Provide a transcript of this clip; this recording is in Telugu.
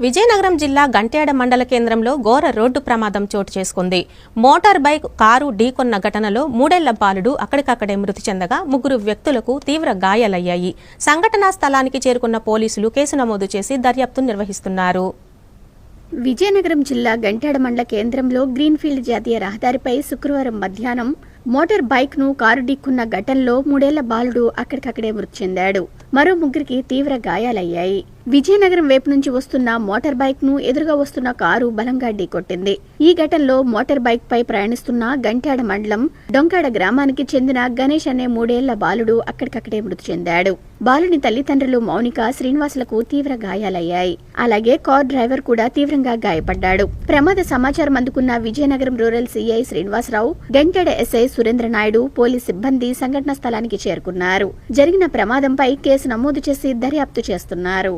విజయనగరం జిల్లా గంట్యాడ మండల కేంద్రంలో ఘోర రోడ్డు ప్రమాదం చోటు చేసుకుంది. మోటార్ బైక్ కారు ఢీకొన్న ఘటనలో మూడేళ్ళ బాలుడు అక్కడికక్కడే మృతి చెందగా ముగ్గురు వ్యక్తులకు తీవ్ర గాయాలయ్యాయి. సంఘటనా స్థలానికి చేరుకున్న పోలీసులు కేసు నమోదు చేసి దర్యాప్తు నిర్వహిస్తున్నారు. విజయనగరం జిల్లా గంటాడ మండల కేంద్రంలో గ్రీన్ఫీల్డ్ జాతీయ రహదారిపై శుక్రవారం మధ్యాహ్నం మోటార్ బైక్ను కారు ఢీక్కున్న ఘటనలో మూడేళ్ళ బాలుడు అక్కడికక్కడే మృతి చెందాడు. మరో ముగ్గురికి తీవ్ర గాయాలయ్యాయి. విజయనగరం వైపు నుంచి వస్తున్న మోటార్ బైక్ను ఎదురుగా వస్తున్న కారు బలంగా ఢీకొట్టింది. ఈ ఘటనలో మోటార్ బైక్ పై ప్రయాణిస్తున్న గంట్యాడ మండలం డొంకాడ గ్రామానికి చెందిన గణేష్ అనే మూడేళ్ళ బాలుడు అక్కడికక్కడే మృతి చెందాడు. బాలుని తల్లిదండ్రులు మౌనిక శ్రీనివాసులకు తీవ్ర గాయాలయ్యాయి. అలాగే కార్ డ్రైవర్ కూడా తీవ్రంగా గాయపడ్డాడు. ప్రమాద సమాచారం అందుకున్న Vizianagaram rural CI Srinivasarao Ganteda SI Surendra Naidu police సిబ్బంది సంఘటనా స్థలానికి చేరుకున్నారు. జరిగిన ప్రమాదంపై కేసు నమోదు చేసి దర్యాప్తు చేస్తున్నారు.